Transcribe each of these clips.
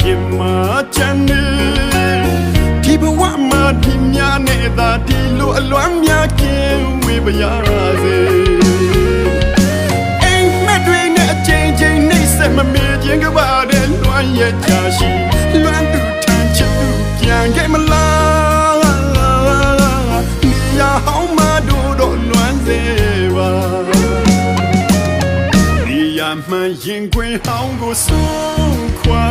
ရင်မှာချမ်းနေဒီဘဝမှာဒီများနဲ့သာဒီလိုအလွမ်းများကင်းဝေပါရစေအိမ်မက်တွေနဲ့အချိန်ချင်းနှိမ့်ဆက်မမေ့ခြင်းကပါတဲ့လွမ်းရဲ့ချာရှိလွမ်းသူထမ်းချစ်သူပြန်ခဲ့မလားနေရဟောင်းမတို့တော့လွမ်းစေပါနေရမှန်ရင်ခွင်ဟောင်းကိုဆုံးခွာ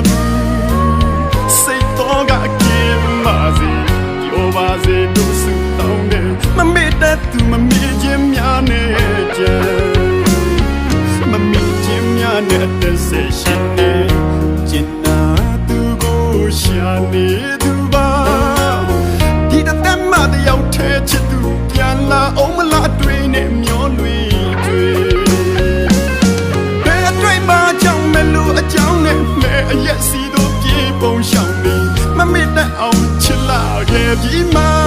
အသက်ဆက်ရှင်နေကျင်နာသူကိုရှာနေသူပါဒီတသက်မှတယောက်ထဲချစ်သူပြန်လာအောင်မလားအတွင်းနဲ့မျောလွေတွေဘယ်အတွေ့မှကြောင့်မလို့အကြောင်းနဲ့မဲအရက်စီတို့ပြေပုံရှောင်နေမမေ့တတ်အောင်ချစ်လာခဲ့ပြီမှာမ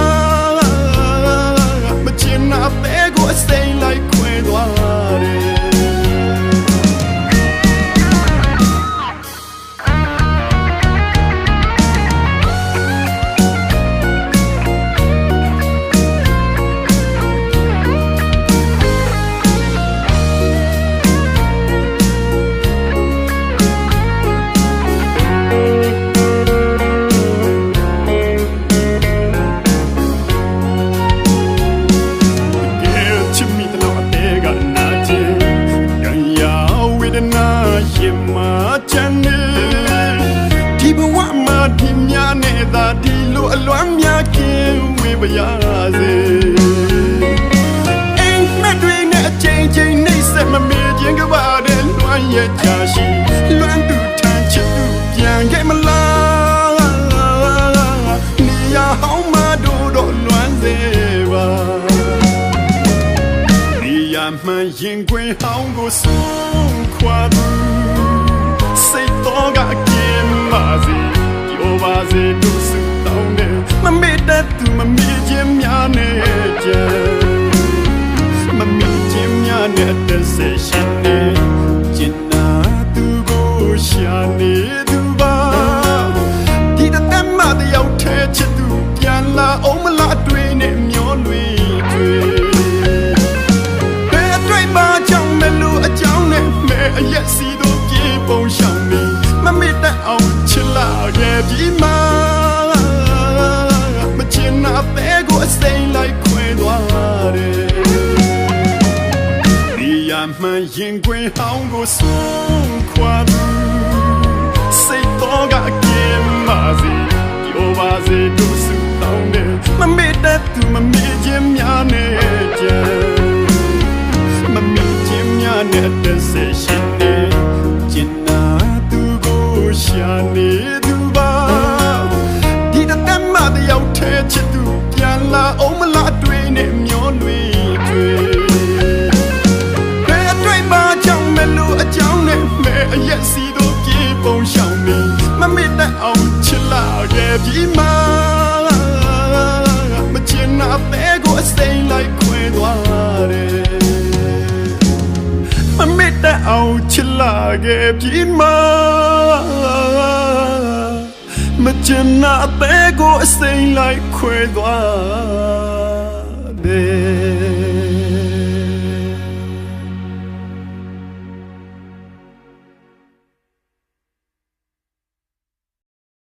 ဝမှာဒီများနဲ့သာဒီလိုအလွမ်းများကင်းဝေပါရစေအိမ်မက်တွေနဲ့အချိန်ချင်းနှိမ့်ဆက်မမေ့ခြင်းကပါတဲ့လွမ်းရဲ့ချာရှိလွမ်းသူထမ်းချစ်သူပြန်ခဲ့မလားနေရဟောင်းမတို့တော့လွမ်းစေပါဒီရမှန်ရင်ခွင်ဟောင်းကိုဆုံးခွာသူစိတ်တော်ကအကင်းပါ စေပြောပါစေသူစုတောင်းတယ်မမေ့တတ်သူမမေ့ခြင်းများနဲ့ကြံမမေ့ခြင်းများနဲ့တစ်ဆက်ရှင်နေ ရမှန်ရင်ခွင်ဟောင်းကိုဆုံးခွာသူစိတ်တော်ကအကင်းပါစေပြောပါစေတို့စုတောင်းတယ်မမေ့တတ်သူမမေ့ခြင်းများနဲ့ကြံမမီခြင်းများနဲ့တစ်ဆက်ရှ တတ်အောင်ချစ်လာခဲ့ပြီမှာမချင်နာတဲ့ကိုအစိမ်းလိုက်ခွဲသွားတယ်မမေ့တတ်အောင်ချစ်လာခဲ့ပြီမှာမချင်နာအသေးကိုအစိမ်းလိုက်ခွဲသွားတယ်